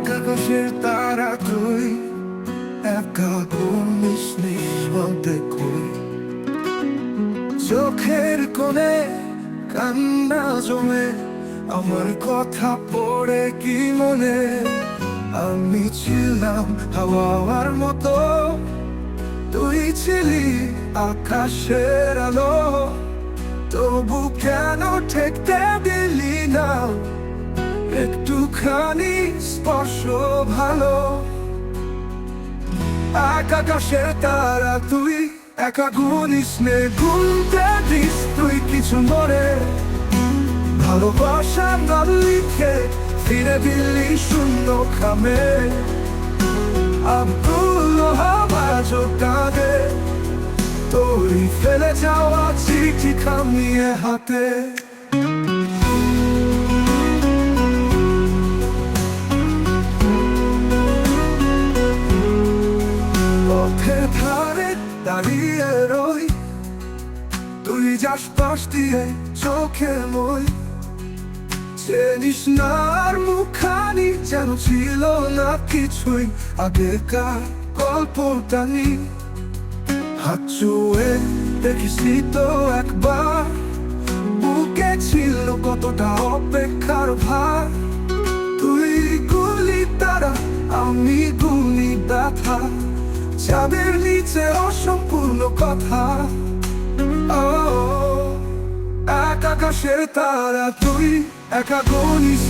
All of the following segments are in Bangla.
আকাশের তারা তুই একা ঘুমিস নিঃশব্দে কই চোখের কোণে কান্না জমে আমার কথা পড়ে কি মনে আমি ছিলাম হাওয়ার মতো তুই ছিলি আকাশের আলো তবু কেন ঠেকতে দিলি না একটুখানি স্পর্শ ভালো। এক আকাশের তারা তুই, একা গুনিস নে গুনতে দিস তুই কিছু মরে ভালোবাসা নাম লিখে ফিরে দিল্লি শূন্য খামে। আব্দুল হাবাজ কাঁদে, তোরই ফেলে যাওয়া চিঠি খামিয়ে হাতে। তুই দিয়ে চোখে মই। চেনিস না আর মুখানি যেন ছিল না কিছুই, আগেকার গল্পটা নি হাত চুয়ে দেখিসনি তো একবার, বুকে ছিল কতটা অপেক্ষার ভার। তুই গুলি তারা, আমি গুলি ব্যথা, চাঁদের নিচে অসম্পূর্ণ কথা। এক আকাশের তারা, তুই একা গনিস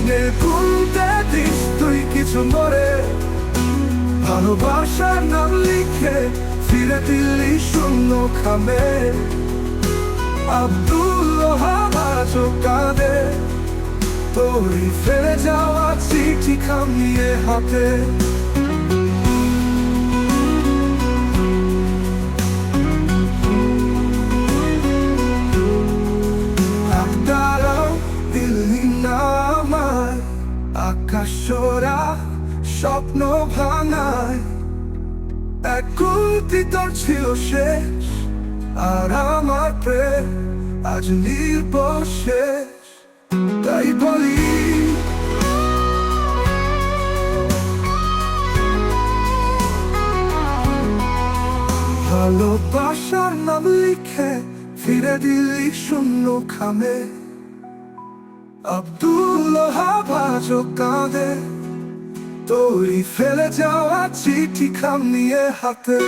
দিস, তুই কিছু মরে। ভালোবাসার নাম লিখে ফিরে দিল্লি শূন্য খামে। আব্দুল হাবাজ কাঁদে। তোরই ফেলে যাওয়া চিঠি খামিয়ে হাতে আকাশ স্বপ্ন ভাঙায়। তোর ছিল শেষ, আর আমার প্রেম আজ নির্বশেষ তাই বলি, ভালোবাসার নাম লিখে ফিরে দিলি শূন্য খামে। আব্দুল হাবাজ কাঁদে। তোরই ফেলে যাওয়া চিঠি খাম নিয়ে হাতে।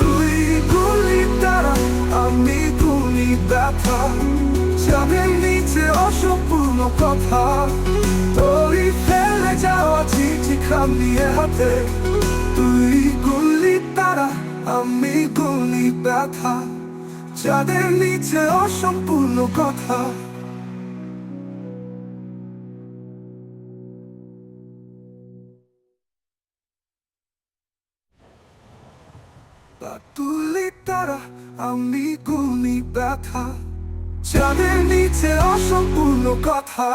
তুই গুলি তারা, আমি গুলি ব্যথা। চাঁদের নিচে অসম্পূর্ণ কথা। তোরই ফেলে যাওয়া চিঠি খাম নিয়ে হাতে। তুই গুলি তারা, আমি গুলি ব্যথা। চাঁদের নিচে অসম্পূর্ণ কথা। তুলি তারা আমি গুনি ব্যথা চাঁদের নিচে অসম্পূর্ণ কথা।